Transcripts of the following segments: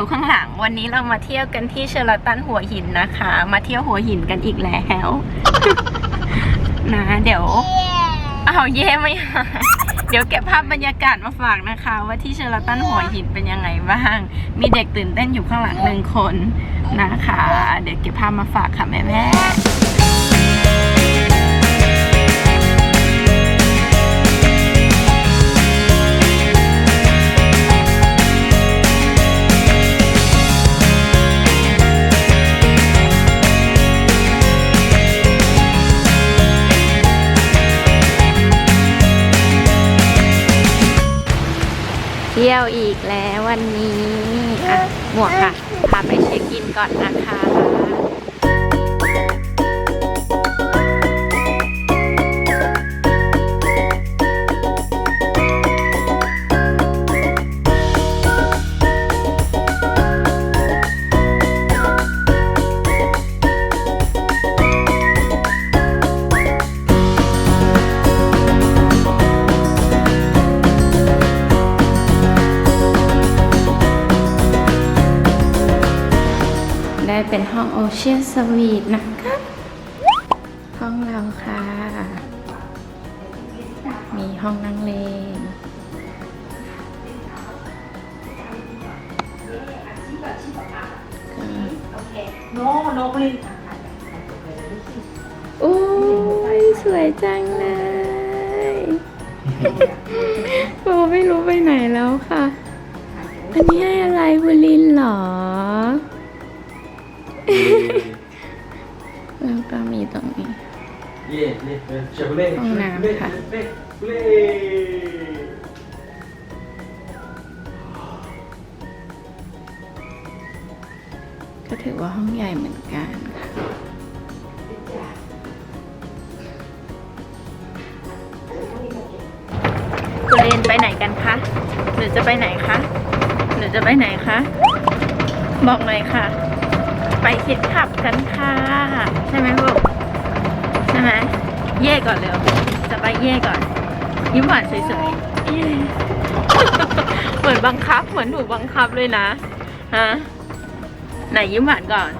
อยู่ข้างหลัง วันนี้เรามาเที่ยวกันที่เชอร์ตันหัวหินนะคะ มาเที่ยวหัวหินกันอีกแล้วนะ เดี๋ยวอ้าวเย่ไม่หายเดี๋ยวเก็บภาพบรรยากาศมาฝากนะคะ ว่าที่เชอร์ตันหัวหินเป็นยังไงบ้าง มีเด็กตื่นเต้นอยู่ข้างหลังหนึ่งคนนะคะ เดี๋ยวเก็บภาพมาฝากค่ะแม่แม่ ที่ยวอีกแล้ววันนี้ อะ หมวกค่ะ พาไปเช็คอินก่อนนะคะ เป็นห้องโอเชียนสวีทนะคะ ห้องเราค่ะ มีห้องนั่งเล่น No, no, please. โอ้ยสวยจังเลยโบไม่รู้ไปไหนแล้วค่ะ อันนี้ให้อะไรบุลินเหรอ แล้วก็มีตรงนี้ Yeah, yeah, Chevrolet. Không làm Chevrolet, hả? Chevrolet, Chevrolet. ก็ถือว่าห้องใหญ่เหมือนกันค่ะ คุณเรนไปไหนกันคะหรือจะไปไหนคะหรือจะไปไหนคะ บอกหน่อยค่ะ ไปคิดขับกันค่ะ ใช่ไหมลูกใช่ไหมเย่ก่อนเร็วจะไปเย่ก่อน ยิ้มหวานสวยๆเหมือนบังคับเหมือนถูกบังคับเลยนะฮะไหนยิ้มหวานก่อน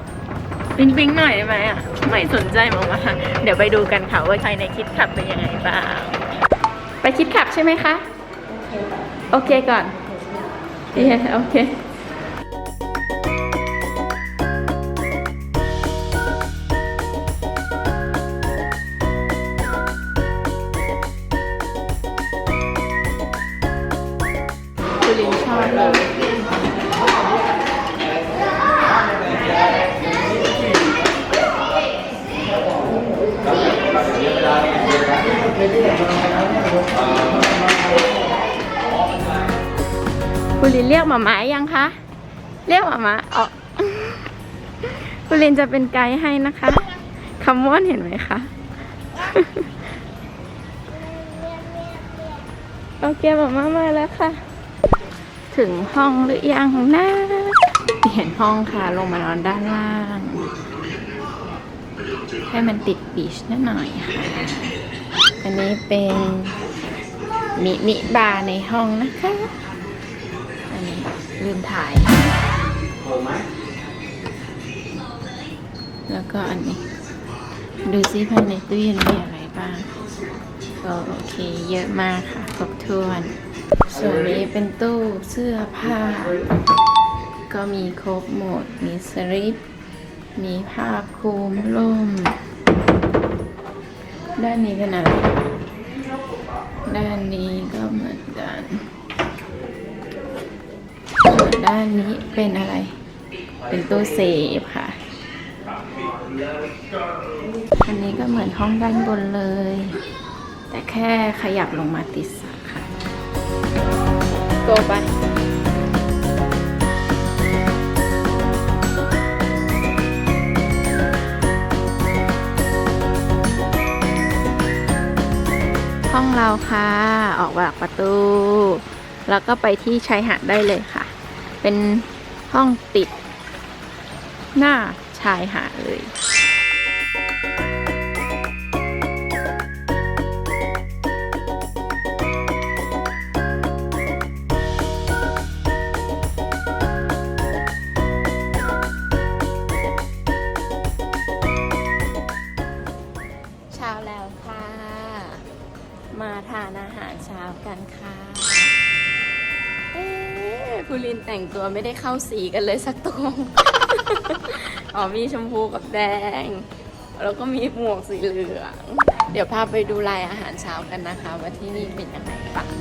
ปิ๊งปิ๊งหน่อยได้ไหมอะใหม่สนใจมากๆเดี๋ยวไปดูกันค่ะว่าใครในคิดขับเป็นยังไงบ้างไปคิดขับใช่ไหมคะ โอเคก่อนเย้ คุณลินชอบเลยคุณลินเรียกหมาม้ายังคะ เรียกหมาม้าออกคุณลินจะเป็นไกด์ให้นะคะคำม่อนเห็นไหมคะโอเคหมามามาแล้วค่ะ ถึงห้องหรือยังนะเปลี่ยนห้องค่ะ ลงมานอนด้านล่าง ให้มันติดบีชนิดหน่อยค่ะ อันนี้เป็นมินิบาร์ในห้องนะคะ อันนี้ลืมถ่าย แล้วก็อันนี้ ดูซิภายในตู้เย็นมีอะไรบ้าง ก็โอเคเยอะมากค่ะ ครบถ้วน ส่วนนี้เป็นตู้เสื้อผ้า ก็มีครบหมด มีสลิป มีผ้าคลุมร่ม ด้านนี้เป็นอะไรด้านนี้ก็เหมือนกัน ด้านนี้เป็นอะไร เป็นตู้เซฟค่ะ อันนี้ก็เหมือนห้องด้านบนเลย แต่แค่ขยับลงมาติด กไปห้องเราค่ะ ออกจากประตู แล้วก็ไปที่ชายหาดได้เลยค่ะ เป็นห้องติด หน้าชายหาดเลย คูลินแต่งตัวไม่ได้เข้าสีกันเลยสักตัว อ๋อมีชมพูกับแดง แล้วก็มีหมวกสีเหลือง เดี๋ยวพาไปดูลายอาหารเช้ากันนะคะ ว่าที่นี่เป็นยังไงบ้าง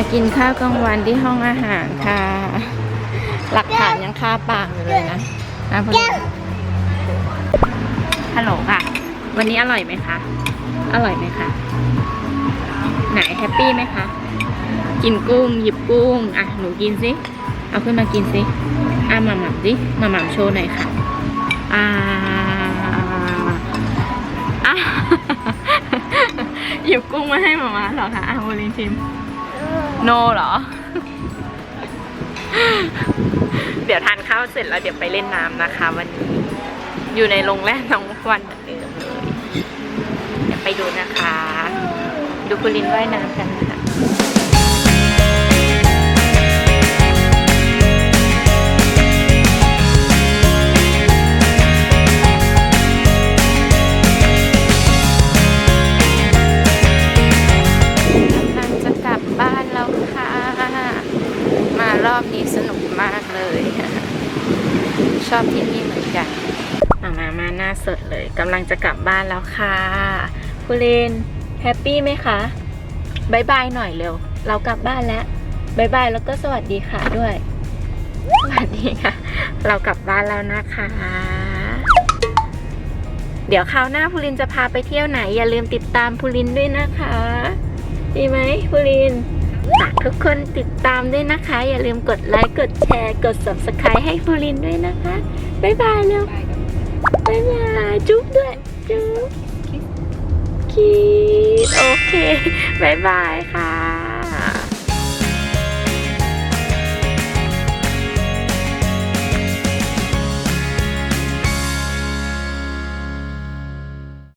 มากินข้าวกลางวันที่ห้องอาหารค่ะ หลักฐานยังคาปากอยู่เลยนะนะพอดีฮัลโหลค่ะ วันนี้อร่อยไหมคะ อร่อยไหมคะ ไหนแฮปปี้ไหมคะ กินกุ้ง หยิบกุ้ง อะ หนูกินสิ เอาขึ้นมากินสิ อะมาหม่ำสิมาหม่ำโชว์หน่อยค่ะ อ่าอะหยิบกุ้งมาให้หมามาหรอคะอะโมลินชิม โนเหรอ เดี๋ยวทานข้าวเสร็จแล้วเดี๋ยวไปเล่นน้ำนะคะ วันนี้ อยู่ในโรงแรมทั้งวันเหมือนเดิมเลย เดี๋ยวไปดูนะคะ ดูคุณลินว่ายน้ำกัน สดเลยกำลังจะกลับบ้านแล้วค่ะคุณเลนแฮปปี้ไหมคะบายบายหน่อยเร็ว เรากลับบ้านแล้วบายบายแล้วก็สวัสดีค่ะด้วย สวัสดีค่ะ เรากลับบ้านแล้วนะคะ เดี๋ยวคราวหน้าพูลินจะพาไปเที่ยวไหน อย่าลืมติดตามพูลินด้วยนะคะ ดีไหมพูลินฝากทุกคนติดตามด้วยนะคะ อย่าลืมกดไลค์ กดแชร์ กด subscribe ให้พูลินด้วยนะคะ บ๊ายบายเร็ว บ๊ายบายจุ๊บด้วยจุ๊บคิดโอเคบายบายค่ะ